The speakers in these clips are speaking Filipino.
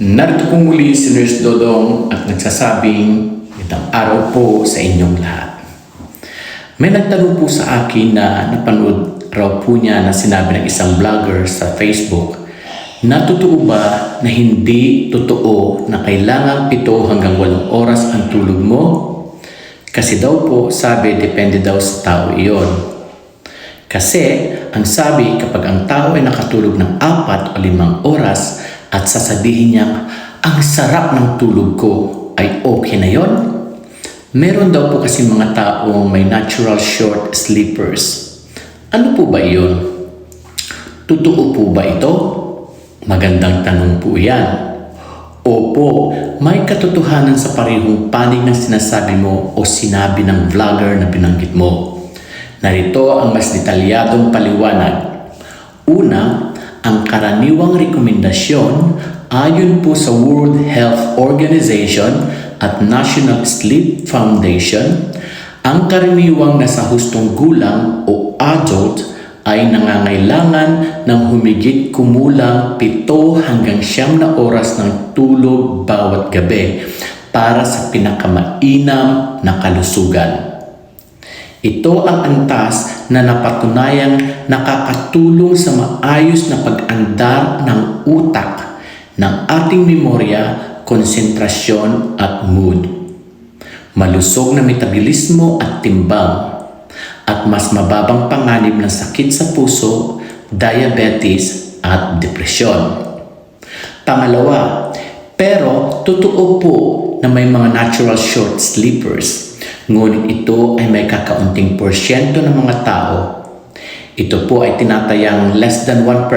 Narito po muli si Nurse Dodong at nagsasabing itang araw po sa inyong lahat. May nagtanong po sa akin na napanood raw po niya na sinabi ng isang vlogger sa Facebook na totoo ba na hindi totoo na kailangan pito hanggang walong oras ang tulog mo? Kasi daw po sabi depende daw sa tao iyon. Kasi ang sabi kapag ang tao ay nakatulog ng apat o limang oras at sasabihin niyang ang sarap ng tulog ko ay okay na yon? Meron daw po kasi mga taong may natural short sleepers. Ano po ba iyon? Totoo po ba ito? Magandang tanong po yan. Opo, may katotohanan sa parehong panig ng sinasabi mo o sinabi ng vlogger na binanggit mo. Narito ang mas detalyadong paliwanag. Una, ang karaniwang rekomendasyon ayon po sa World Health Organization at National Sleep Foundation, ang karaniwang nasa hustong gulang o adult ay nangangailangan ng humigit kumulang 7 hanggang siyam na oras ng tulog bawat gabi para sa pinakamainam na kalusugan. Ito ang antas na napatunayang nakakatulong sa maayos na pag-andar ng utak ng ating memorya, konsentrasyon at mood. Malusog na metabolismo at timbang at mas mababang panganib ng sakit sa puso, diabetes at depresyon. Pangalawa, pero totoo po na may mga natural short sleepers, ngunit ito ay may kakaunting porsyento ng mga tao. Ito po ay tinatayang less than 1%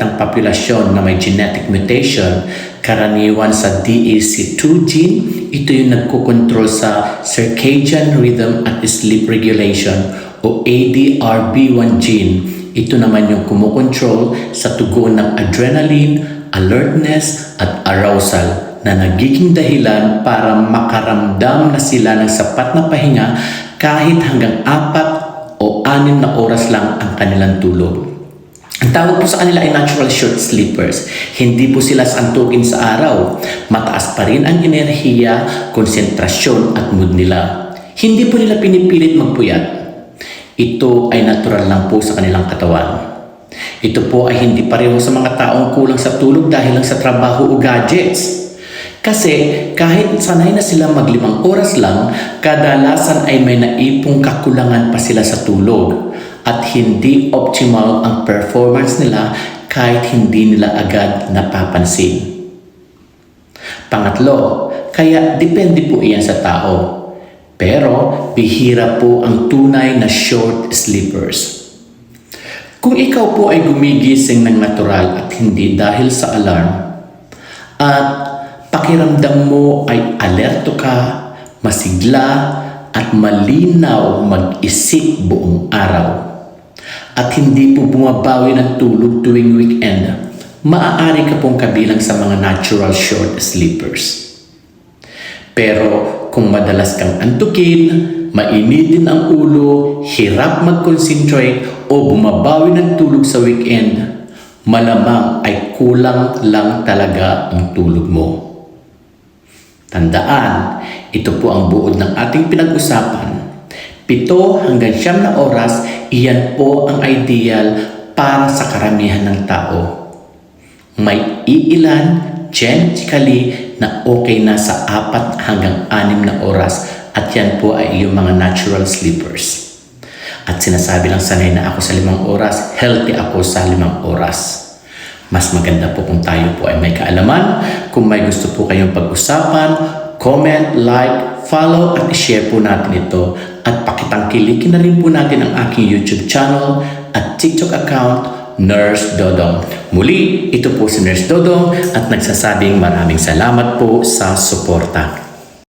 ng populasyon na may genetic mutation, karaniwan sa DAC2 gene. Ito yung nagkukontrol sa circadian rhythm at sleep regulation o ADRB1 gene. Ito naman yung kumukontrol sa tugon ng adrenaline, alertness at arousal na nagiging dahilan para makaramdam na sila ng sapat na pahinga kahit hanggang apat o anim na oras lang ang kanilang tulog. Ang tawag po sa kanila ay natural short sleepers. Hindi po sila santukin sa araw. Mataas pa rin ang enerhiya, konsentrasyon at mood nila. Hindi po nila pinipilit magpuyat. Ito ay natural lang po sa kanilang katawan. Ito po ay hindi pareho sa mga taong kulang sa tulog dahil lang sa trabaho o gadgets. Kasi kahit sanay na sila maglimang oras lang, kadalasan ay may naipong kakulangan pa sila sa tulog at hindi optimal ang performance nila kahit hindi nila agad napapansin. Pangatlo, kaya depende po iyan sa tao. Pero bihira po ang tunay na short sleepers. Kung ikaw po ay gumigising ng natural at hindi dahil sa alarm, at pakiramdam mo ay alerto ka, masigla, at malinaw mag-isip buong araw, at hindi po bumabawi ng tulog tuwing weekend, maaari ka pong kabilang sa mga natural short sleepers. Pero kung madalas kang antukin, mainit din ang ulo, hirap mag-concentrate o bumabawi ng tulog sa weekend, malamang ay kulang lang talaga ang tulog mo. Tandaan, ito po ang buod ng ating pinag-usapan. Pito hanggang siyam na oras, iyan po ang ideal para sa karamihan ng tao. May iilan, genetically, na okay na sa apat hanggang anim na oras at yan po ay iyong mga natural sleepers. At sinasabi lang sanay na ako sa limang oras, healthy ako sa limang oras. Mas maganda po kung tayo po ay may kaalaman. Kung may gusto po kayong pag-usapan, comment, like, follow at share po natin ito. At pakitangkilikin na rin po natin ang aking YouTube channel at TikTok account, Nurse Dodong. Muli, ito po si Nurse Dodong at nagsasabing maraming salamat po sa suporta.